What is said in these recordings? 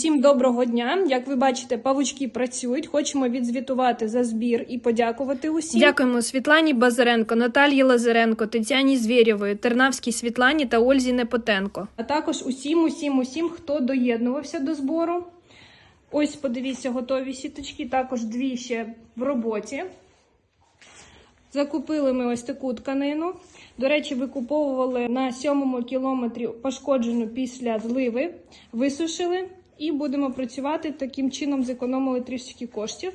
Всім доброго дня. Як ви бачите, павучки працюють. Хочемо відзвітувати за збір і подякувати усім. Дякуємо Світлані Базаренко, Наталії Лазаренко, Тетяні Звєрєвої, Тернавській Світлані та Ользі Непотенко. А також усім, усім, усім, хто доєднувався до збору. Ось, подивіться, готові сіточки. Також дві ще в роботі. Закупили ми ось таку тканину. До речі, викуповували на сьомому кілометрі пошкоджену після зливи, висушили і будемо працювати. Таким чином зекономили трішки коштів.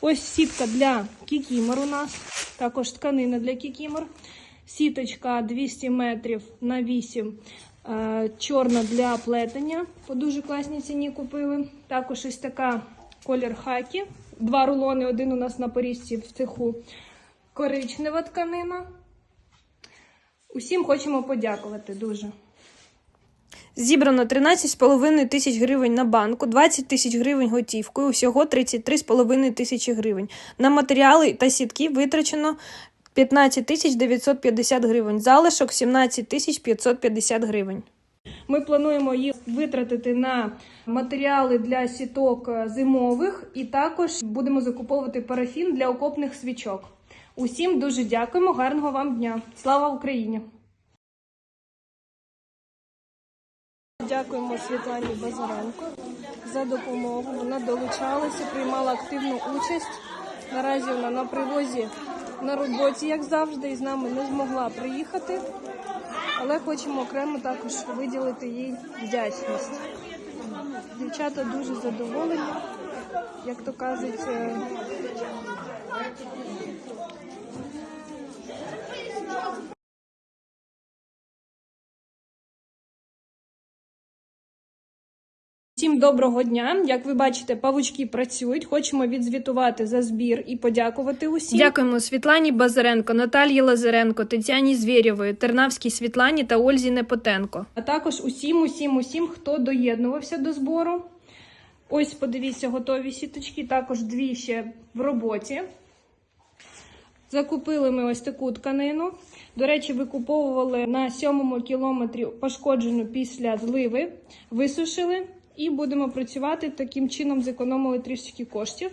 Ось сітка для кікімор у нас, також тканина для кікімор. Сіточка 200 метрів на 8, е, чорна для плетення. По дуже класній ціні купили. Також ось така колір хакі. Два рулони, один у нас на порізці в цеху коричнева тканина. Усім хочемо подякувати дуже. Зібрано 13,5 тисяч гривень на банку, 20 тисяч гривень готівкою, усього 33,5 тисячі гривень. На матеріали та сітки витрачено 15 тисяч 950 гривень, залишок 17 тисяч 550 гривень. Ми плануємо їх витратити на матеріали для сіток е, зимових і також будемо закуповувати парафін для окопних свічок. Усім дуже дякуємо, гарного вам дня! Слава Україні! Дякуємо Світлані Базаренко за допомогу. Вона долучалася, приймала активну участь. Наразі вона на привозі на роботі, як завжди, і з нами не змогла приїхати. Але хочемо окремо також виділити їй вдячність. Дівчата дуже задоволені, як то кажуть. Всім доброго дня. Як ви бачите, павучки працюють. Хочемо відзвітувати за збір і подякувати усім. Дякуємо Світлані Базаренко, Наталії Лазаренко, Тетяні Звєрєвої, Тернавській Світлані та Ользі Непотенко. А також усім, усім, усім, хто доєднувався до збору. Ось, подивіться, готові сіточки. Також дві ще в роботі. Закупили ми ось таку тканину. До речі, викуповували на сьомому кілометрі пошкоджену після зливи, висушили і будемо працювати. Таким чином зекономили трішки коштів.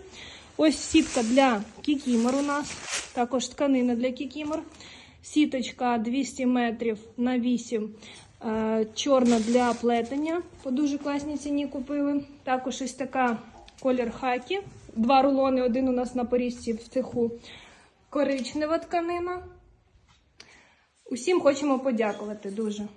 Ось сітка для кікімор у нас, також тканина для кікімор. Сіточка 200 метрів на 8, е, чорна для плетення. По дуже класній ціні купили. Також ось така колір хакі. Два рулони, один у нас на порізці в цеху коричнева тканина. Усім хочемо подякувати дуже.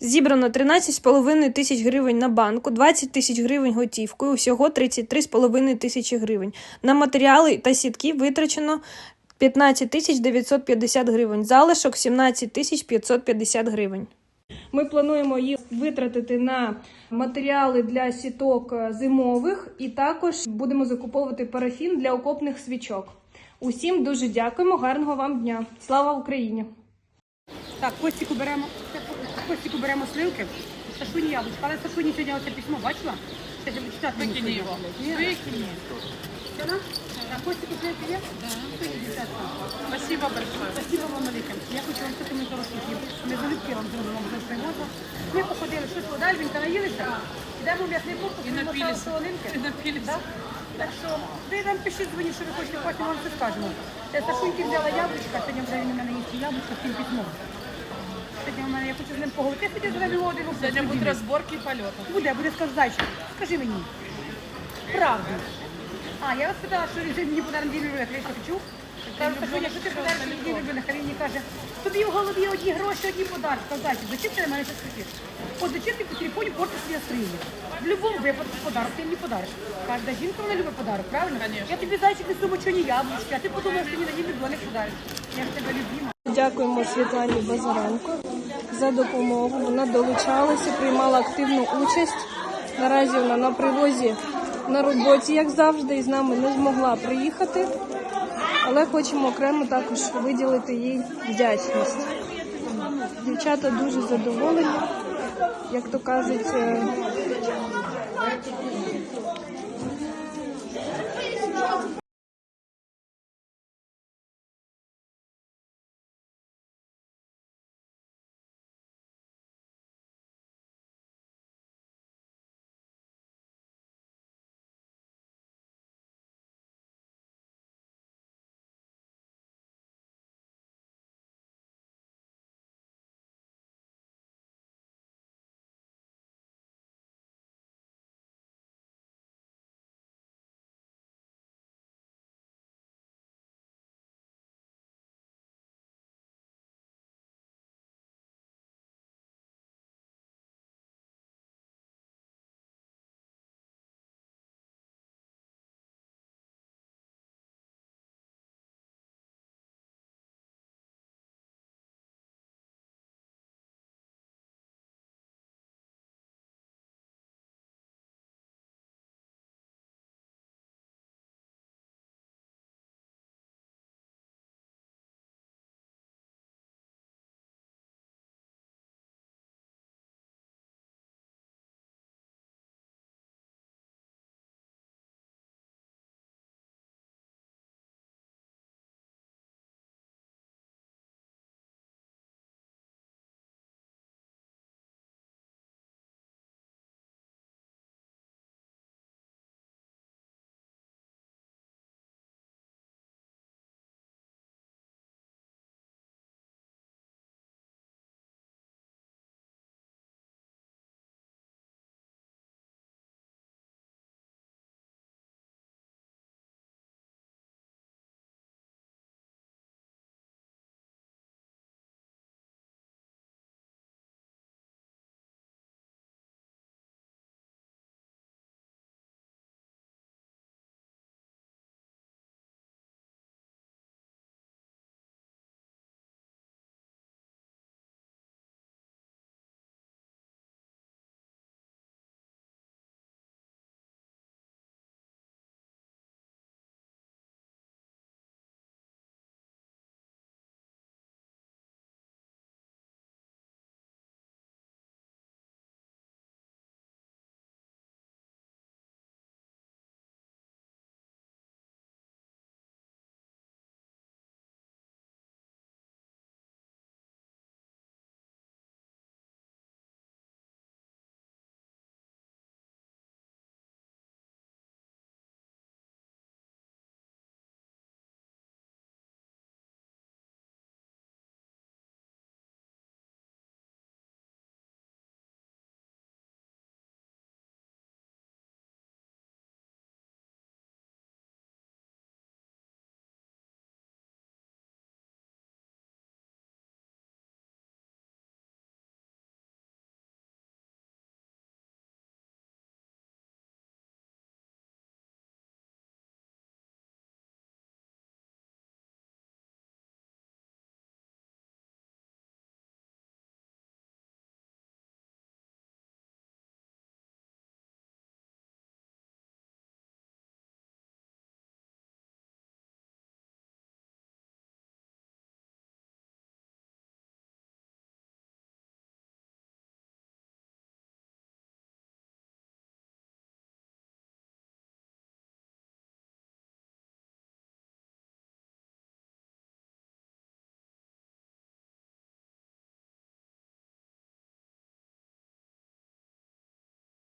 Зібрано 13,5 тисяч гривень на банку, 20 тисяч гривень готівкою, усього 33,5 тисячі гривень. На матеріали та сітки витрачено 15 тисяч 950 гривень, залишок 17 тисяч 550 гривень. Ми плануємо їх витратити на матеріали для сіток е, зимових і також будемо закуповувати парафін для окопних свічок. Усім дуже дякуємо, гарного вам дня! Слава Україні! Так, Костіку беремо, Костіку беремо сливки, Сашуні яблучка, але Сашуні сьогодні оце письмо бачила? Це ж читати мені його. Ні? Викини. Все, да? Костіку сливки є? Так. Спасибо большое. Спасибо вам велике. Я хочу вам мої хорошенькі. Ми залюбки вам зробимо вже привоза. Ми походили, щось подалі, він наїлися. Йдемо в м'ясний корпус, І напілися. солонинки. І напілися. Так? Що ви нам пишіть, дзвоніть, що ви хочете, потім вам все скажемо. Сашуньки взяла яблучка, сьогодні вже він у мене їсть яблучко з цим письмом. Сьогодні у мене, я хочу з ним поговорити. Я сьогодні з ним один Сегодня будут разборки полетов. Буде, буде скажу, зайчик, скажи мені. Правду. А, я вас питала, що він мені подарунок день рубль, я хочу. Кажу, що ти подарунок мені день рубль, а він мені каже, тобі в голові одні гроші, одні подарки. Кажу, зайчик, зачем ти на мене щось кричиш? От зачем ти по телефоні портиш свій настроєння? В будь-якому випадку подарок ти мені подариш. Кожна жінка вона любить подарок, правильно? Конечно. Я тобі зайчик несу мочоні яблучки, а ти подумаєш, що мені на день рубль не подариш. Я ж тебе любима. Дякуємо Світлані Базаренко за допомогу. Вона долучалася, приймала активну участь. Наразі вона на привозі на роботі, як завжди, і з нами не змогла приїхати. Але хочемо окремо також виділити їй вдячність. Дівчата дуже задоволені, як то кажуть, е,